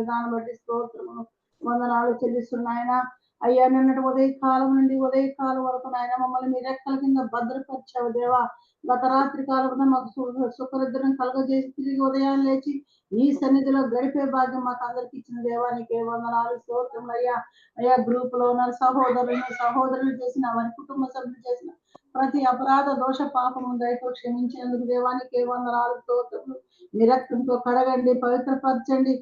విధానం బట్టి స్తోత్రమును వందనాలు చెల్లిస్తున్నాయన అయ్యా నిన్నటి ఉదయ కాలం నుండి ఉదయ కాలం వరకు నాయన మమ్మల్ని మీ రెక్కల కింద భద్రపరిచావు దేవా. గత రాత్రి కాలం మాకు సుఖరిద్రం కలగజేసి తిరిగి ఉదయాన్ని లేచి నీ సన్నిధిలో గడిపే భాగ్యం మాకు అందరికి ఇచ్చిన దేవానికి వందనాలు స్తోత్రములు అయ్యా. అయ్యా గ్రూప్లో ఉన్న సహోదరులు సహోదరులు చేసిన వారి కుటుంబ సభ్యులు చేసిన ప్రతి అపరాధ దోష పాపం దయతో క్షమించేందుకు దేవానికి వందనాలు స్తోత్రములు. మీ రక్తంతో కడగండి పవిత్రపరచండి.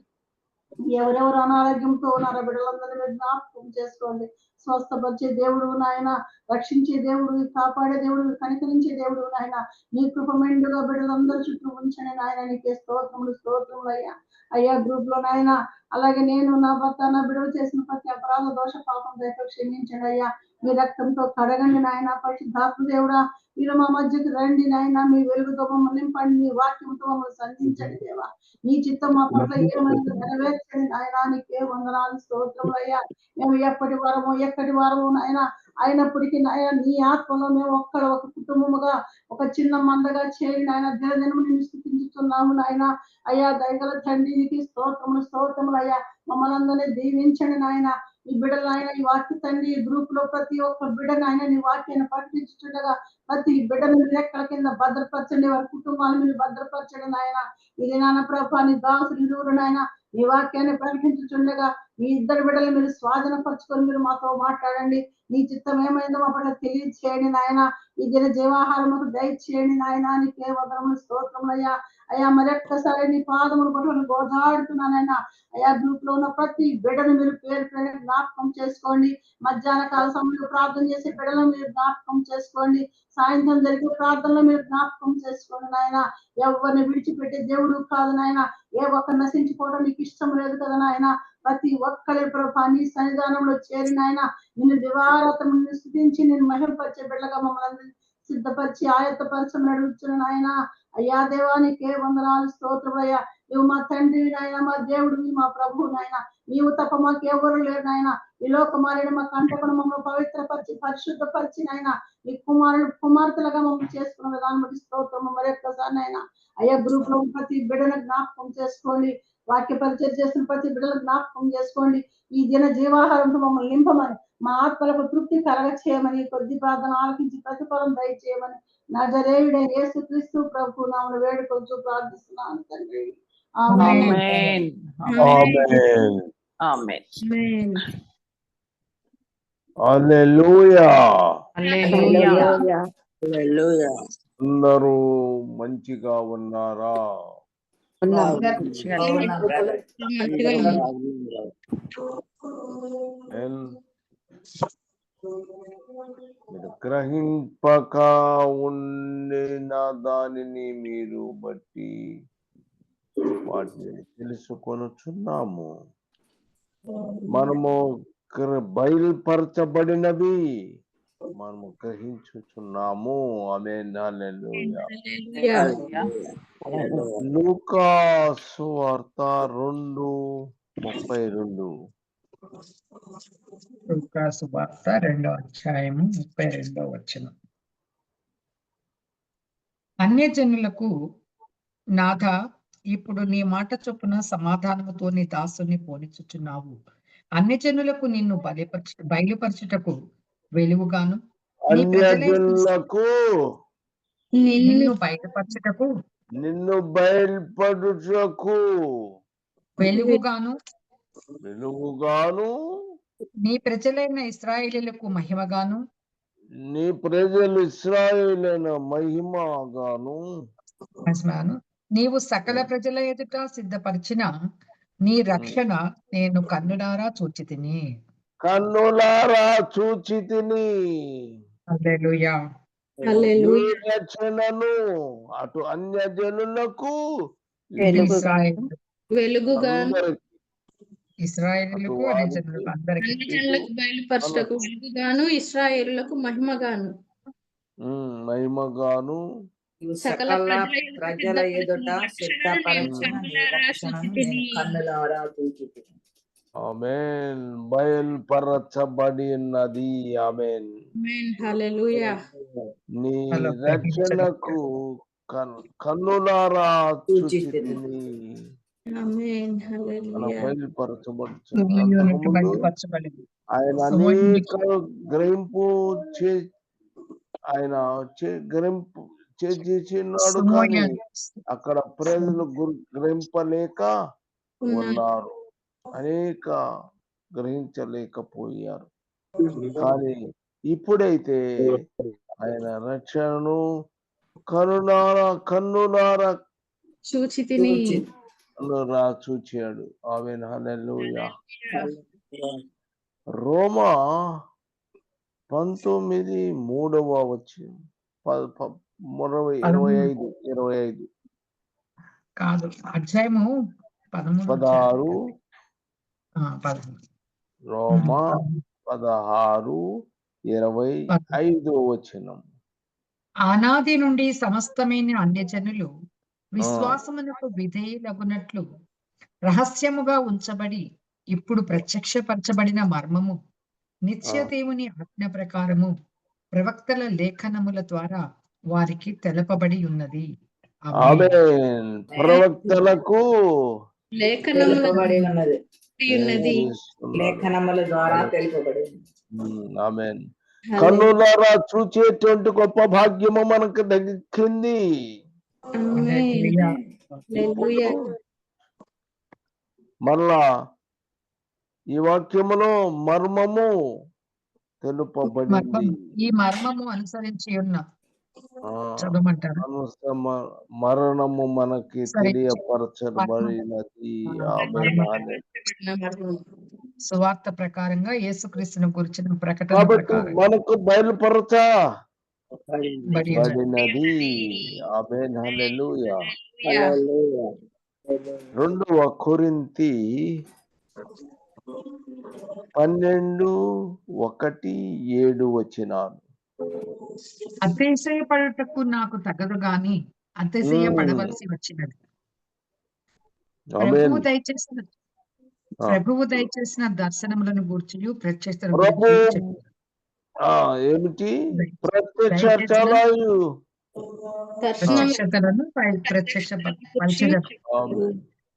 ఎవరెవరు అనారోగ్యంతో ఉన్నారో బిడ్డలందరినీ మీరు జ్ఞాపకం చేసుకోండి. స్వస్థపరిచే దేవుడు నాయన రక్షించే దేవుడు కాపాడే దేవుడు కనికరించే దేవుడు నాయన. నీ కృప మెండుగా బిడ్డలందరూ చుట్టూ ఉంచండి నాయన. నీకే స్తోత్రములు స్తోత్రములు అయ్యా. అయ్యా గ్రూప్లో నాయన అలాగే నేను నా భర్త నా బిడవ చేసిన ప్రతి అపరాధ దోష పాపం దయతో క్షమించడయ్యా మీ రక్తంతో కడగండి నాయన పరిశుద్ధాత్మ దేవుడా. మీరు మా మధ్యకి రండి నాయన. మీ వెలుగుతో మమ్మల్ని నింపండి. మీ వాక్యంతో మమ్మల్ని సంధించండి దేవా. నీ చిత్తం మా పట్ల ఏమైనా నెరవేర్చండి నాయన. నీకే వందనాలు స్తోత్రములు అయ్యా. మేము ఎప్పటి వారము ఎక్కడి వారము నాయన అయినప్పటికీ నాయన నీ ఆత్మలో మేము ఒక్కడ ఒక కుటుంబముగా ఒక చిన్న మందగా చేరి నాయన దినదినము నేను స్థుతించుతున్నాము నాయన. అయ్యా దయగల తండ్రి స్తోత్రములు స్తోత్రములు అయ్యా. మమ్మల్ని అందరినీ దీవించండి నాయన. ఈ బిడ్డలు ఆయన ఈ వాక్య తండ్రి గ్రూప్లో ప్రతి ఒక్క బిడ్డను ఆయన నీ వాక్యాన్ని ప్రకటించుండగా ప్రతి బిడ్డను మీరు రెక్కల కింద భద్రపరచండి వారి కుటుంబాలు మీరు భద్రపరచండి నాయన. ఇది నాన్న ప్రభా నీ దాసులు నాయన. నీ వాక్యాన్ని ప్రకటించుండగా మీ ఇద్దరు బిడ్డలు మీరు స్వాధీనపరచుకొని మీరు మాతో మాట్లాడండి. నీ చిత్తం ఏమైందో మా పట్ల తెలియచేయండి నాయన. ఈ దిన జీవాహారం దయచేయండి నాయన. నీకే వదరములు స్తోత్రములయ్యా అయ్యా. మరొక్కసారి నీ పాదములు పట్టుకొని గోదాడుతున్నానైనా అయ్యా గ్రూప్లో ఉన్న ప్రతి బిడ్డను మీరు పేరు పేరు జ్ఞాపకం చేసుకోండి. మధ్యాహ్న కాల సమయంలో ప్రార్థన చేసే బిడ్డలను మీరు జ్ఞాపకం చేసుకోండి. సాయంత్రం జరిగే ప్రార్థనలో మీరు జ్ఞాపకం చేసుకోండి నాయన. ఎవరిని విడిచిపెట్టే దేవుడు కాదు నాయన. ఏ ఒక్క నశించుకోవడం నీకు ఇష్టం లేదు కదా నాయన. ప్రతి ఒక్కరి ప్రభా నీ సన్నిధానంలో చేరిన ఆయన నిన్ను దివారతం నిన్ను స్థుతించి నేను మహిమపరిచే బిడ్డగా మమ్మల్ని సిద్ధపరిచి ఆయత్తపరచమని అడుగుతున్నాను ఆయన అయ్యా దేవానికే వందనాలు స్తోత్రమయ్యా. నువ్వు మా తండ్రి నాయన మా దేవుడివి మా ప్రభువు నాయన. నీవు తప్ప మాకు ఎవరు లేరు నాయన. ఈ లోకమారిని మా కంటకుడు మమ్మల్ని పవిత్రపరిచి పరిశుద్ధపరిచి నాయన. నీ కుమారుడు కుమార్తెలుగా మమ్మల్ని చేసుకున్న విధానం బట్టి స్తోత్రము మరొక్కసారి నాయన. అయ్యా గ్రూప్లో ప్రతి బిడ్డను జ్ఞాపకం చేసుకోండి. వాక్య పరిచయం చేసిన ప్రతి బిడ్డలను జ్ఞాపకం చేసుకోండి. ఈ దిన జీవాహారంతో మమ్మల్ని నింపమని మా ఆత్మలకు తృప్తి కలగ చేయమని కొద్ది ప్రార్థన ఆలకించి ప్రతిఫలం దయచేయమని నా జరేయుడే యేసు క్రీస్తు ప్రభు నామను వేడుకొంచు ప్రార్థిస్తున్నాను తండ్రి. అందరూ మంచిగా ఉన్నారా? గ్రహింపక ఉండిన దానిని మీరు బట్టి వాటిని తెలుసుకొనుచున్నాము. మనము బయలుపరచబడినవి. మనము గ్రహించుచున్నాము. ఆమె లూకా సువార్త రెండు ముప్పై రెండు. లూకాసు వార్త రెండో అధ్యాయము ముప్పై రెండో వచనం. అన్యజనులకు నాథ ఇప్పుడు నీ మాట చొప్పున సమాధానముతో నీ దాసుని పోనిచుచున్నావు అన్యజనులకు నిన్ను బయలుపరచు బయలుపరచుటకు వెలుగుగాను అన్యజనులకు నిన్ను బయలుపరచుటకు. నిన్ను బయల్పడుటకు వెలుగుగాను వెలుగుగాను నీ ప్రజలైన ఇస్రాయేలీలకు మహిమగాను నీ ప్రజలు ఇస్రాయేలైన మహిమగాను మహిమగాను. నీవు సకల ప్రజల ఎదుట సిద్ధపరిచిన నీ రక్షణ నేను కన్నులారా చూచి తిని కన్నులారా చూచి తిని హల్లెలూయా. Hallelujah. నీ రక్షణను అటు అన్యజనులకు ఇస్రాయేల్ వెలుగుగాను అందరికి ఇస్రాయేలులకు అటు అనే జనులకు బయలుపరచటకు వెలుగుగాను ఇస్రాయేలులకు మహిమగాను. మహిమగాను. సకల సకల ప్రజల ఎదుట సిద్ధపరచిన కన్నులారా చూచితిని. ఆమెన్. బయల్పరచబడి ఉన్నది ఆమెన్. ఆమేన్. హల్లెలూయా. నీ రక్షణకు కన్- కన్నులారా చూచి చూచితిని. ఆయన అనేక గ్రహింపు చే ఆయన చే- గ్రహింపు చే- చేసినాడు కానీ అక్కడ ప్రజలు గుర్- గ్రహింపలేక ఉన్నారు. అనేక గ్రహించలేకపోయారు. కానీ ఇప్పుడైతే ఆయన రక్షణను కనులార కన్నులార చూచి తిని రా చూచాడు. ఆమె హల్లెలూయా. రోమా పంతొమ్మిది మూడవ వచ్చి ప- ప- ఇరవై ఇరవై ఐదు ఇరవై ఐదు. కాదు. అధ్యాయము పదమూడు పదహారు రోమా పదహారు ఇరవై ఐదు వచ్చినం ఆనాది నుండి సమస్తమైన అన్యజనులు విశ్వాసమునకు విధేయులగునట్లు రహస్యముగా ఉంచబడి ఇప్పుడు ప్రత్యక్షపరచబడిన మర్మము నిత్య దేవుని ఆజ్ఞ ప్రకారము ప్రవక్తల లేఖనముల ద్వారా వారికి తెలపబడి ఉన్నది. ప్రవక్తలకు లేఖనముల ఉన్నది లేఖనముల ద్వారా తెలుపబడి ఉన్నది. Amen hallelujah. కన్నులారా చూచేటువంటి గొప్ప భాగ్యము మనకు దక్కింది ఆమేన్ హల్లెలూయా. హల్లెలూయా. మళ్ళా ఈ వాక్యములో మర్మము తెలుపబడింది ఈ మర్మము అనుసరించి ఉన్న మరణము మనకి. తెలియపరచబడినది. సువార్త ప్రకారంగా యేసుక్రీస్తును గురించిన ప్రకటన కాబట్టి మనకు బయలుపరచ. బడినది ఆమెన్. హల్లెలూయా. హల్లెలూయా. రెండవ కొరింతి పన్నెండు ఒకటి ఏడు వచ్చినాను అతిశయపడుటకు నాకు తగదు గాని అతిశయపడవలసి వచ్చినది. ప్రభువు దయచేసిన. ప్రభువు దయచేసిన దర్శనములను గూర్చి. ఆ ఏమిటి? ప్రత్యక్ష ప్రత్యక్షతలను ప్రత్యక్ష.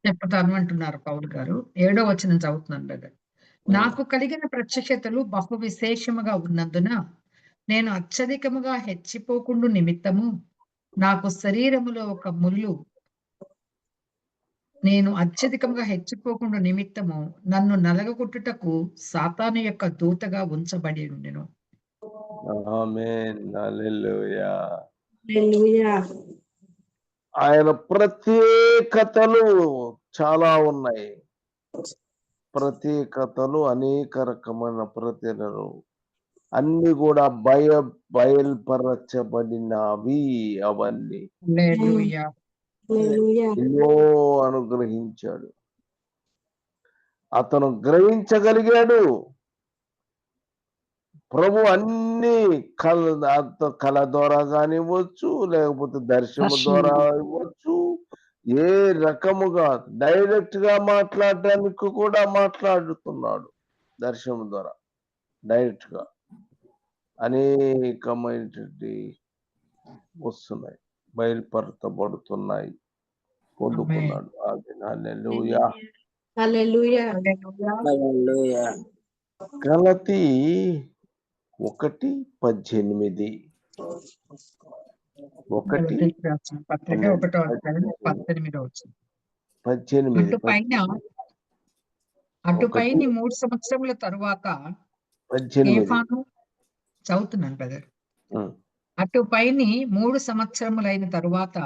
చెప్తాను అంటున్నారు పౌలు గారు. ఏడో వచనం చదువుతున్నాను నాకు కలిగిన ప్రత్యక్షతలు బహు విశేషముగా ఉన్నందున నేను అత్యధికముగా హెచ్చిపోకుండా నిమిత్తము నాకు శరీరములో ఒక ముళ్ళు. నేను అత్యధికంగా హెచ్చిపోకుండా నిమిత్తము నన్ను నలగగొట్టుటకు సాతాను యొక్క దూతగా ఉంచబడి ఉండెను ఆమెన్. హల్లెలూయా. హల్లెలూయా. ఆయన ప్రత్యేకతలు చాలా ఉన్నాయి. ప్రత్యేకతలు అనేక రకమైన ప్రత్యేకతలు అన్ని కూడా భయ బయల్పరచబడినవి అవన్నీ. ఎన్నో అనుగ్రహించాడు. అతను గ్రహించగలిగాడు. ప్రభు అన్ని కళ అత- కళ ద్వారా కానివ్వచ్చు లేకపోతే దర్శనం ద్వారా ఇవ్వచ్చు ఏ రకముగా డైరెక్ట్గా మాట్లాడడానికి కూడా మాట్లాడుతున్నాడు దర్శనం ద్వారా. డైరెక్ట్గా. అనేకమైనటువంటి వస్తున్నాయి. బయలుపరచబడుతున్నాయి. పొందుకున్నాడు. హల్లెలూయా. హల్లెలూయా. హల్లెలూయా. హల్లెలూయా. గలతి ఒకటి పద్దెనిమిది. ఒకటి పద్దెనిమిదో వచ్చింది పద్దెనిమిది. అటు పైన అటు పైన మూడు సంవత్సరముల తరువాత పద్దెనిమిది. చదువుతున్నాను బ్రదర్ అటు పైని మూడు సంవత్సరములైన తరువాత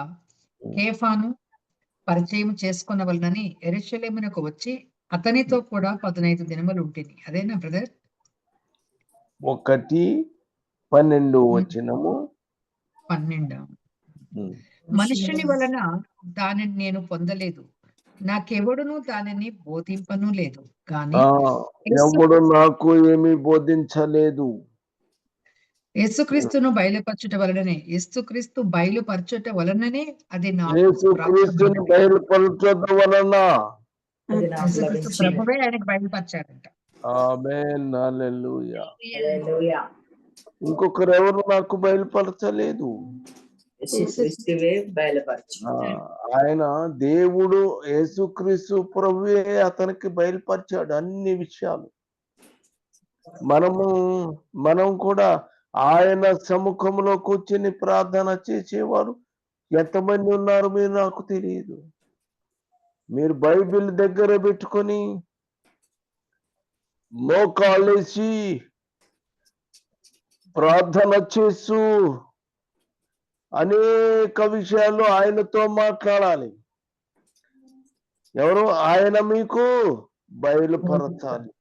కేఫాను పరిచయం చేసుకునవలనని ఎరుషలేమునకు వచ్చి అతనితో కూడా పదునైదు దినములు ఉంటుంది అదేనా బ్రదర్ ఒకటి పన్నెండు వచ్చినము పన్నెండు. ఉమ్, మనుష్యుని వలన దానిని నేను పొందలేదు. నాకెవడును దానిని బోధింపను లేదు. కానీ ఎవడు నాకు ఏమీ బోధించలేదు. యేసుక్రీస్తును బయలుపరచుట వలననే యేసుక్రీస్తు బయలుపరచుట వలననే అది నాకు యేసు క్రీస్తుని ప్రాప్తమైనది. బయలుపరచడం వలన. ప్రభువే ఆయనకు బయలుపరిచాడంట. ఆమేన్. హల్లెలూయా. హల్లెలూయా. ఇంకొకరు ఎవరు నాకు బయలుపరచలేదు? ఆయన దేవుడు యేసుక్రీస్తు ప్రభువే అతనికి బయలుపరిచాడు అన్ని విషయాలు. మనము మనం కూడా ఆయన సముఖంలో కూర్చుని ప్రార్థన చేసేవారు. ఎంతమంది ఉన్నారు మీరు నాకు తెలియదు. మీరు బైబిల్ దగ్గర పెట్టుకొని మోకాళ్ళేసి ప్రార్థన చేస్తూ అనేక విషయాలు ఆయనతో మాట్లాడాలి. ఎవరు? ఆయన మీకు బయలుపరచాలి.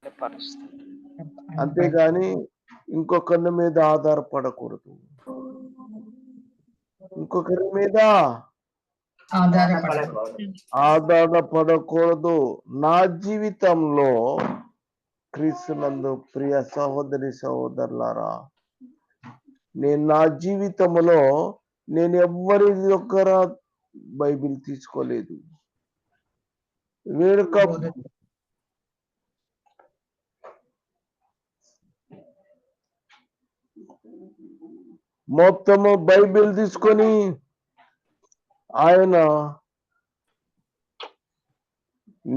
అంతేగాని ఇంకొకరి మీద ఆధారపడకూడదు. ఇంకొకరి మీద ఆధారపడకూడదు. నా జీవితంలో క్రీస్తునందు ప్రియ సహోదరి సహోదరులారా నేను నా జీవితంలో నేను ఎవ్వరి దగ్గర బైబిల్ తీసుకోలేదు. వేరొక మొత్తము బైబిల్ తీసుకొని ఆయన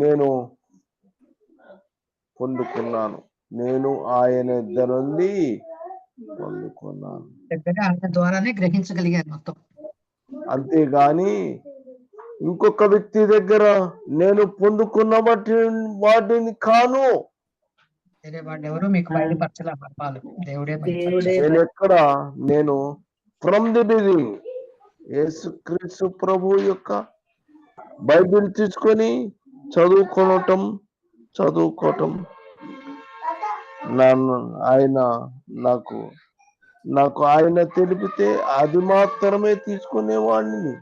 నేను పొందుకున్నాను. నేను ఆయన ఇద్దరు నుండి పొందుకున్నాను ఆయన ద్వారానే గ్రహించగలిగాను మొత్తం. అంతేగాని ఇంకొక వ్యక్తి దగ్గర నేను పొందుకున్న వాటి వాటిని కాను. వేరే వాళ్ళు ఎవరు మీకు బయలుపరచలే మర్మాలు దేవుడే బయలుపరచాడు. దేవుడే నేను ఎక్కడ నేను ఫ్రమ్ ది బిగినింగ్ యేసుక్రీస్తు ప్రభు యొక్క బైబిల్ తీసుకొని చదువుకోవటం చదువుకోవటం నన్ను ఆయన నాకు నాకు ఆయన తెలిపితే అది మాత్రమే తీసుకునేవాడిని.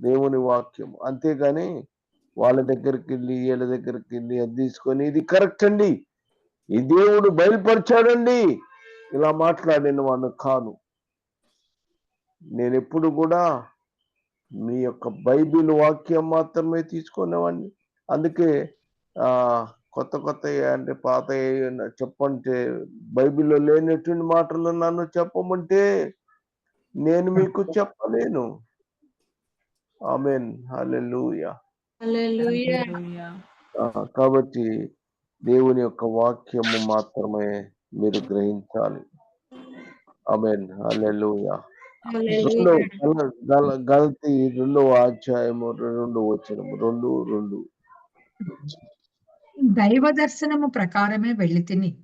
దేవుని వాక్యం అంతేగాని వాళ్ళ దగ్గరికి వెళ్ళి వీళ్ళ దగ్గరికి వెళ్ళి అది తీసుకొని ఇది కరెక్ట్ అండి. ఈ దేవుడు బయలుపరిచాడండి. ఇలా మాట్లాడిన వాడిని కాను. నేను ఎప్పుడు కూడా మీ యొక్క బైబిల్ వాక్యం మాత్రమే తీసుకునేవాడిని. అందుకే కొత్త కొత్త అంటే పాత చెప్పంటే బైబిల్లో లేనటువంటి మాటలు నన్ను చెప్పమంటే నేను మీకు చెప్పలేను. ఆమెన్. Amen hallelujah. కాబట్టి దేవుని యొక్క వాక్యము మాత్రమే మీరు గ్రహించాలి. ఆమెన్. హల్లెలూయా. రెండో గల- గలతీ రెండవ అధ్యాయము రెండు వచనము. రెండు రెండు. దైవ దర్శనము ప్రకారమే వెళ్ళి తిని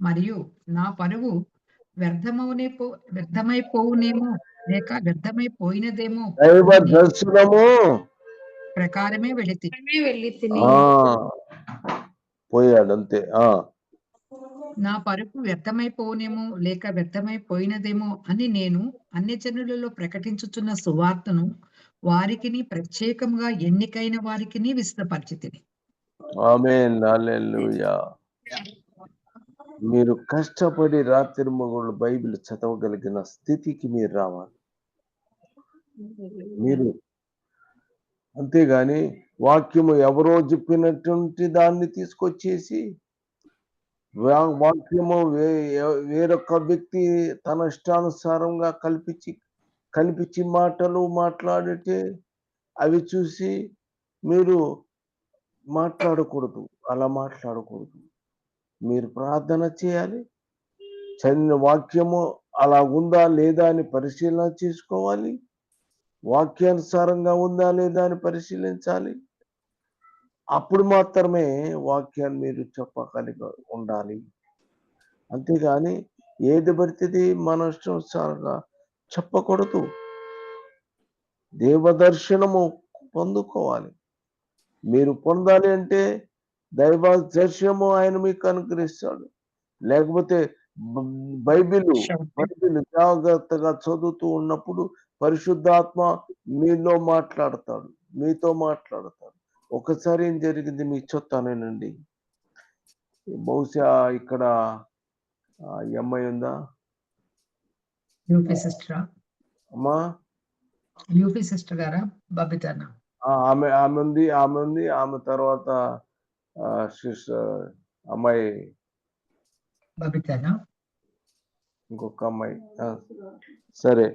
మరియు నా పరువు వ్యర్థమవునే పో వ్యర్థమైపోవునేమో లేక వ్యర్థమైపోయినదేమో దైవ దర్శనము ప్రకారమే వెళ్ళి పోయాడు అంతే ఆ నా పరుపు వ్యర్థమైపోనేమో లేక వ్యర్థమైపోయినదేమో అని నేను అన్య జనులలో ప్రకటించుచున్న సువార్తను వారికిని ప్రత్యేకంగా ఎన్నికైన వారికిని విస్తపరిచితిని ఆమెన్. హల్లెలూయా. మీరు కష్టపడి రాత్రి మొగుళ్ళు బైబిల్ చదవగలిగిన స్థితికి మీరు రావాలి. మీరు అంతేగాని వాక్యము ఎవరో చెప్పినటువంటి దాన్ని తీసుకొచ్చేసి వా- వాక్యము వే వేరొక వ్యక్తి తన ఇష్టానుసారంగా కల్పించి కల్పించి మాటలు మాట్లాడితే అవి చూసి మీరు మాట్లాడకూడదు. అలా మాట్లాడకూడదు. మీరు ప్రార్థన చేయాలి. చదివిన వాక్యము అలా ఉందా లేదా అని పరిశీలన చేసుకోవాలి. వాక్యానుసారంగా ఉందా లేదా అని పరిశీలించాలి. అప్పుడు మాత్రమే వాక్యాన్ని మీరు చెప్పగలిగి ఉండాలి. అంతేగాని ఏది పడితే మన ఇష్టానుసారంగా చెప్పకూడదు. దేవదర్శనము పొందుకోవాలి. మీరు పొందాలి అంటే దైవ దర్శనము ఆయన మీకు అనుగ్రహిస్తాడు. లేకపోతే బైబిల్ బైబిల్ జాగ్రత్తగా చదువుతూ ఉన్నప్పుడు పరిశుద్ధాత్మ మీలో మాట్లాడతాడు మీతో మాట్లాడతాడు. ఒకసారి ఏం జరిగింది మీకు చెప్తానేనండి బహుశా ఇక్కడ అమ్మాయి ఉందా? యూపీ సిస్టర్ అమ్మా? యూపీ సిస్టర్ గారా? బబితానా? ఆమె ఆమె ఉంది ఆమె ఉంది. ఆమె తర్వాత అమ్మాయి. బబితానా? ఇంకొక అమ్మాయి. సరే.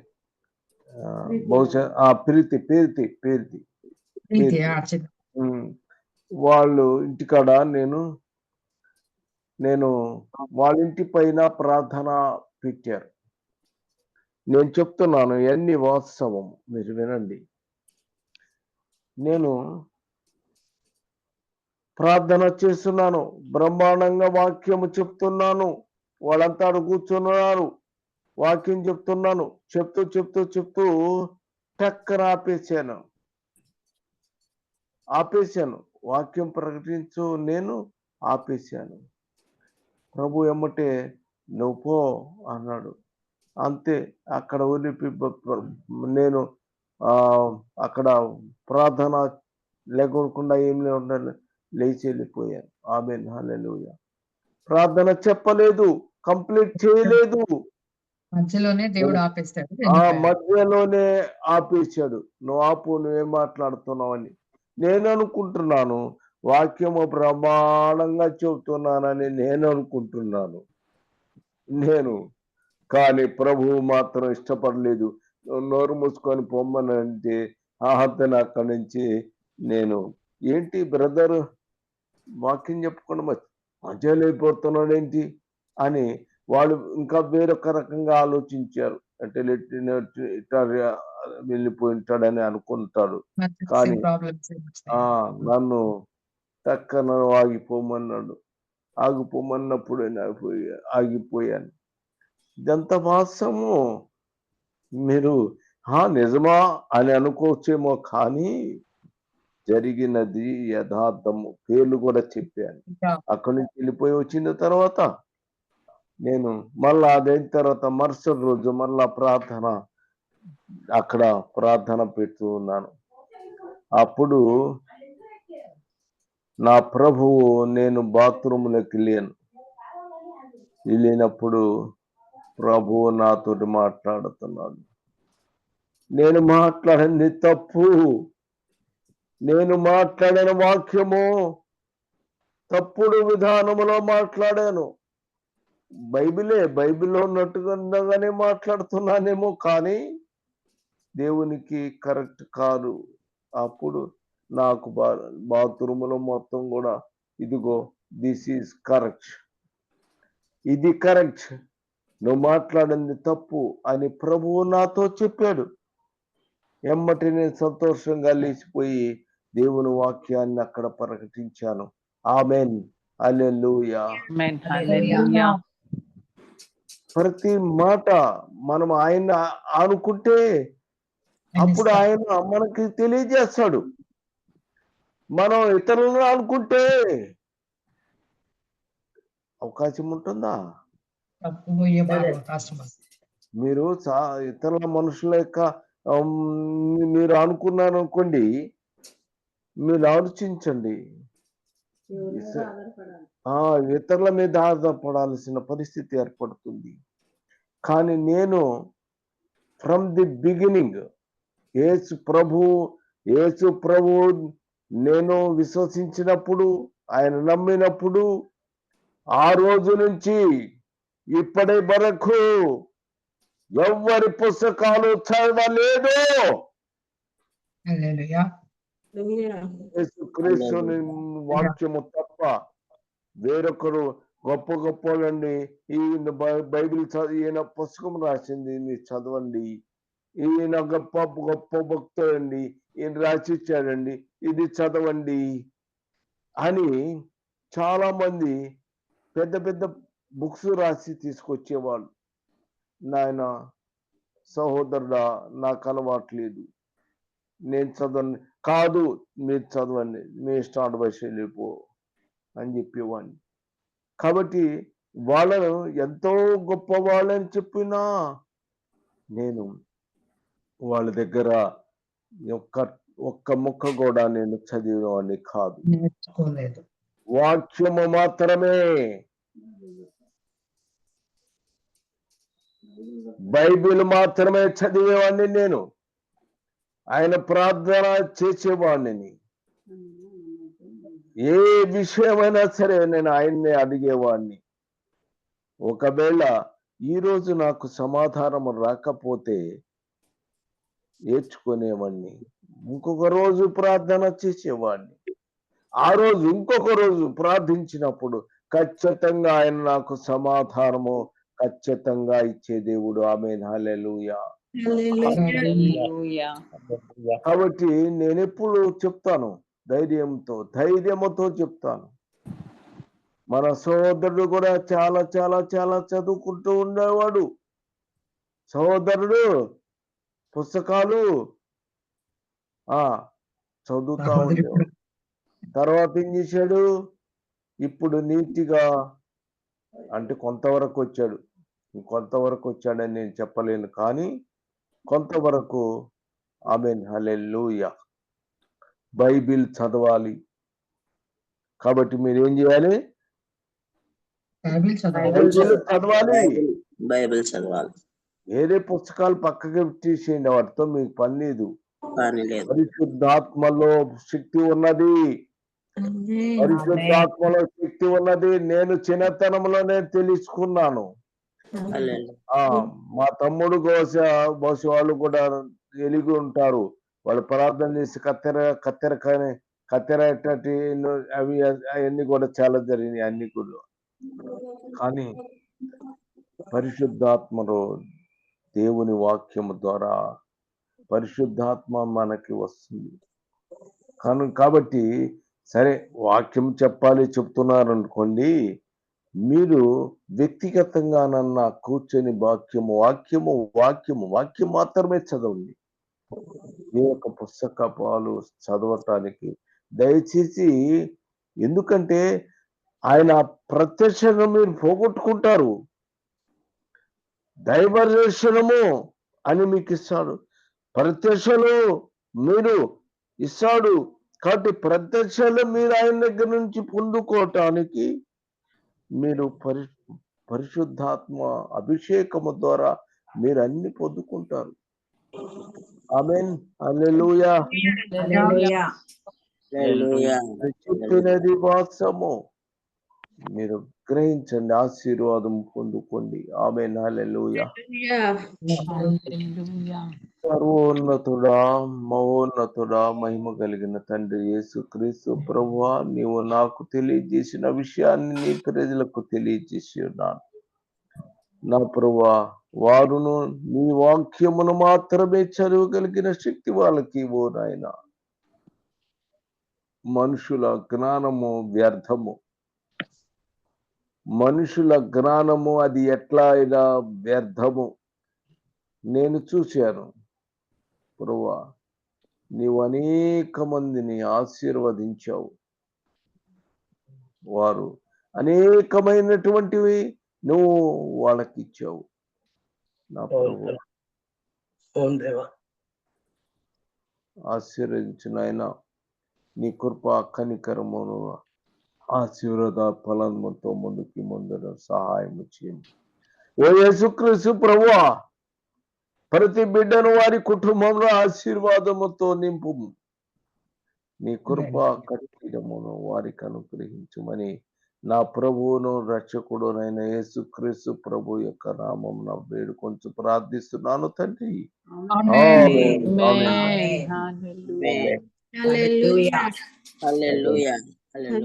బహుశా ఆ ప్రీతి ప్రీతి ప్రీతి. వాళ్ళు ఇంటికాడ నేను నేను వాళ్ళ ఇంటి పైన ప్రార్థన పెట్టారు. నేను చెప్తున్నాను ఎన్ని వాస్తవం మీరు వినండి. నేను ప్రార్థన చేస్తున్నాను బ్రహ్మాండంగా వాక్యము చెప్తున్నాను వాళ్ళంతా కూర్చున్నారు. వాక్యం చెప్తున్నాను. చెప్తూ చెప్తూ చెప్తూ టక్కన ఆపేసాను ఆపేశాను. వాక్యం ప్రకటించు నేను ఆపేశాను. ప్రభు ఎమ్మటే నువ్వు పో అన్నాడు. అంతే అక్కడ ఒలిపి నేను అక్కడ ప్రార్థన లేకుండా ఏం లేకుండా లేచి వెళ్ళిపోయాను. ఆమె ప్రార్థన చెప్పలేదు కంప్లీట్ చేయలేదు. మధ్యలోనే దేవుడు ఆపేస్తాడు. ఆ. మధ్యలోనే ఆపేశాడు. నువ్వు ఆపు నువ్వేం మాట్లాడుతున్నావు అని. నేను అనుకుంటున్నాను వాక్యము ప్రమాణంగా చెబుతున్నానని నేను అనుకుంటున్నాను నేను. కానీ ప్రభువు మాత్రం ఇష్టపడలేదు. నోరు మూసుకొని పొమ్మని అంటే ఆహతను అక్కడి నుంచి నేను ఏంటి బ్రదర్ వాక్యం చెప్పకుండా మధ్యలో అయిపోతున్నాడు ఏంటి? అని వాళ్ళు ఇంకా వేరొక రకంగా ఆలోచించారు. అంటే ఇట్లా వెళ్ళిపోయి ఉంటాడని అనుకుంటాడు. కానీ- నన్ను టక్కన ఆగిపోమన్నాడు. ఆగిపోమన్నప్పుడు నేను ఆగిపోయా- ఆగిపోయాను. ఇదంతా వాస్తవము మీరు హా నిజమా అని అనుకోవచ్చేమో కానీ జరిగినది యథార్థము. పేర్లు కూడా చెప్పాను. అక్కడి నుంచి వెళ్ళిపోయి వచ్చిన తర్వాత నేను మళ్ళా అదైన తర్వాత మరుసటి రోజు మళ్ళా ప్రార్థన అక్కడ ప్రార్థన పెడుతూ ఉన్నాను. అప్పుడు నా ప్రభువు నేను బాత్రూంలోకి వెళ్ళాను. వెళ్ళినప్పుడు ప్రభువు నాతోటి మాట్లాడుతున్నాడు. నేను మాట్లాడింది తప్పు. నేను మాట్లాడిన వాక్యము తప్పుడు విధానములో మాట్లాడాను. బైబిలే బైబిల్లో ఉన్నట్టుగానే మాట్లాడుతున్నానేమో కానీ దేవునికి కరెక్ట్ కాదు. అప్పుడు నాకు బా బాత్రూములో మొత్తం కూడా ఇదిగో దిస్ ఈజ్ కరెక్ట్. ఇది కరెక్ట్. నువ్వు మాట్లాడింది తప్పు అని ప్రభువు నాతో చెప్పాడు. ఎమ్మటి నేను సంతోషంగా లేచిపోయి దేవుని వాక్యాన్ని అక్కడ ప్రకటించాను. ఆమెన్. అల్లెలుయా. ప్రతి మాట మనం ఆయన అనుకుంటే అప్పుడు ఆయన మనకి తెలియజేస్తాడు. మనం ఇతరులను అనుకుంటే అవకాశం ఉంటుందా. మీరు చా ఇతరుల మనుషుల యొక్క మీరు అనుకున్నారు అనుకోండి మీరు ఆలోచించండి. ఎవరి ఆ ఇతరుల మీద ఆధారపడాల్సిన పరిస్థితి ఏర్పడుతుంది. కానీ నేను ఫ్రమ్ ది బిగినింగ్ యేసు ప్రభు యేసు ప్రభు నేను విశ్వసించినప్పుడు ఆయన నమ్మినప్పుడు ఆ రోజు నుంచి ఇప్పటి వరకు ఎవ్వరి పుస్తకాలు చదవలేదు హల్లెలూయా. యేసుక్రీస్తుని వాక్యము తప్ప వేరొకరు గొప్ప గొప్ప వాళ్ళండి ఈయన బైబిల్ చదివి ఈయన పుస్తకం రాసింది మీరు చదవండి. ఈయన గొప్ప గొప్ప భక్తుడండి. ఈయన రాసిచ్చాడండి. ఇది చదవండి అని చాలా మంది పెద్ద పెద్ద బుక్స్ రాసి తీసుకొచ్చేవాళ్ళు. నాయన సహోదరుడా నాకు అలవాట్లేదు నేను చదవండి కాదు మీరు చదవండి. మీ స్టార్ట్ అడ్వైస్ వెళ్ళిపో అని చెప్పేవాడిని. కాబట్టి వాళ్ళను ఎంతో గొప్ప వాళ్ళని చెప్పినా నేను వాళ్ళ దగ్గర ఒక్క ఒక్క ముక్క కూడా నేను చదివేవాడిని కాదు. వాక్యము మాత్రమే. బైబిల్ మాత్రమే చదివేవాడిని నేను. ఆయన ప్రార్థన చేసేవాడిని ఏ విషయమైనా సరే నేను ఆయన్ని అడిగేవాడిని ఒకవేళ ఈ రోజు నాకు సమాధానం రాకపోతే నేర్చుకునేవాడిని ఇంకొక రోజు ప్రార్థన చేసేవాడిని ఆ రోజు ఇంకొక రోజు ప్రార్థించినప్పుడు ఖచ్చితంగా ఆయన నాకు సమాధానము ఖచ్చితంగా ఇచ్చే దేవుడు. ఆమె హల్లెలూయా. హల్లెలూయా. కాబట్టి నేను ఎప్పుడు చెప్తాను. ధైర్యంతో ధైర్యముతో చెప్తాను. మన సహోదరుడు కూడా చాలా చాలా చాలా చదువుకుంటూ ఉండేవాడు. సహోదరుడు పుస్తకాలు ఆ చదువుతా ఉండేవాడు. తర్వాత ఏం చేశాడు? ఇప్పుడు నీతిగా అంటే కొంతవరకు వచ్చాడు. కొంతవరకు వచ్చాడని నేను చెప్పలేను కానీ కొంతవరకు ఆమె హలెల్లుయ. బైబిల్ చదవాలి. కాబట్టి మీరు ఏం చేయాలి? బైబిల్ చదవాలి. బైబిల్ చదవాలి. వేరే పుస్తకాలు పక్కకి తీసేయండి వాటితో మీకు పని లేదు. పరిశుద్ధాత్మలో శక్తి ఉన్నది. పరిశుద్ధాత్మలో శక్తి ఉన్నది. నేను చిన్నతనంలోనే తెలుసుకున్నాను. హల్లెలూయా. ఆ మా తమ్ముడు బహుశా బహుశా వాళ్ళు కూడా ఎలిగి ఉంటారు. వాళ్ళు ప్రార్థన చేసి కత్తెర కత్తెర కానీ కత్తెర ఎట్టటి అవి అవన్నీ కూడా చాలా జరిగినాయి అన్ని కూడా. కానీ పరిశుద్ధాత్మలో దేవుని వాక్యము ద్వారా పరిశుద్ధాత్మ మనకి వస్తుంది. కను కాబట్టి సరే వాక్యం చెప్పాలి చెప్తున్నారు అనుకోండి మీరు వ్యక్తిగతంగానన్నా కూర్చొని వాక్యము వాక్యము వాక్యము వాక్యం మాత్రమే చదవండి. ఈ యొక్క పుస్తకాలు చదవటానికి దయచేసి ఎందుకంటే ఆయన ప్రత్యక్షంగా మీరు పోగొట్టుకుంటారు. దైవదర్శనము అని మీకు ఇస్తాడు. ప్రత్యక్షలు మీరు ఇస్తాడు కాబట్టి ప్రత్యక్షలు మీరు ఆయన దగ్గర నుంచి పొందుకోవటానికి మీరు పరి పరిశుద్ధాత్మ అభిషేకము ద్వారా మీరు అన్ని పొందుకుంటారు. Amen hallelujah hallelujah hallelujah. చెప్పినది వాస్తవము మీరు గ్రహించండి ఆశీర్వాదం పొందుకోండి. ఆమెన్ హల్లెలూయా హల్లెలూయా సర్వోన్నతుడా మహోన్నతుడా మహిమ కలిగిన తండ్రి యేసు క్రీస్తు ప్రభువా నీవు నాకు తెలియజేసిన విషయాన్ని నీ ప్రజలకు తెలియజేసి ఉన్నాను. నా ప్రభువా వారును నీ వాక్యమును మాత్రమే చదవగలిగిన శక్తి వాళ్ళకి ఇవ్వు నాయన. మనుషుల జ్ఞానము వ్యర్థము. మనుషుల జ్ఞానము అది ఎట్లా అయినా వ్యర్థము. నేను చూశాను. ప్రభువా నీవు అనేక మందిని ఆశీర్వదించావు. వారు అనేకమైనటువంటివి నువ్వు వాళ్ళకి ఇచ్చావు నా ప్రభు ఆశీర్వదించిన ఆయన నీ కృప కనికరమును ఆశీర్వాద ఫలముతో ముందుకి ముందర సహాయం చేయండి. ఓ యేసుక్రీస్తు ప్రభువా ప్రతి బిడ్డను వారి కుటుంబంలో ఆశీర్వాదముతో నింపు. నీ కృప కఠినమును వారికి అనుగ్రహించమని నా ప్రభువును రక్షకుడునైన యేసుక్రీస్తు ప్రభు యొక్క నామం నా వేడుకొంచు ప్రార్థిస్తున్నాను తండ్రి. ఆమేన్. ఆమేన్. హల్లెలూయా హల్లెలూయా హల్లెలూయా